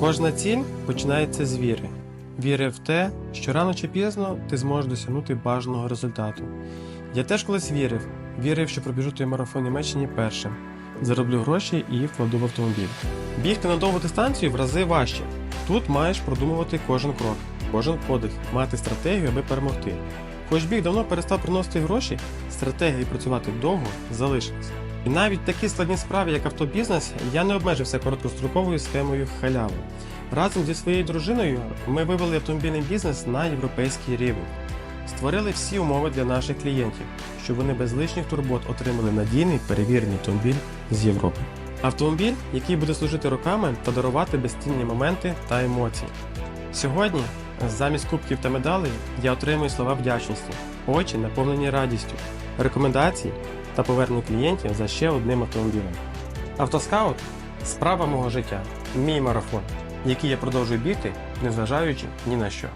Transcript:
Кожна ціль починається з віри. Віри в те, що рано чи пізно ти зможеш досягнути бажаного результату. Я теж колись вірив, вірив, що пробіжу той марафон Німеччині першим, зароблю гроші і вкладу в автомобіль. Бігти на довгу дистанцію в рази важче. Тут маєш продумувати кожен крок, кожен подих, мати стратегію, аби перемогти. Хоч біг давно перестав приносити гроші, стратегія працювати довго залишилась. І навіть такі складні справи, як автобізнес, я не обмежився короткостроковою схемою халяви. Разом зі своєю дружиною ми вивели автомобільний бізнес на європейський рівень. Створили всі умови для наших клієнтів, щоб вони без лишніх турбот отримали надійний перевірений автомобіль з Європи. Автомобіль, який буде служити роками та дарувати безцінні моменти та емоції. Сьогодні, замість кубків та медалей, я отримую слова вдячності, очі наповнені радістю, рекомендації та повернення клієнтів за ще одним автомобілем. Автоскаут справа мого життя, мій марафон, який я продовжую бігти, незважаючи ні на що.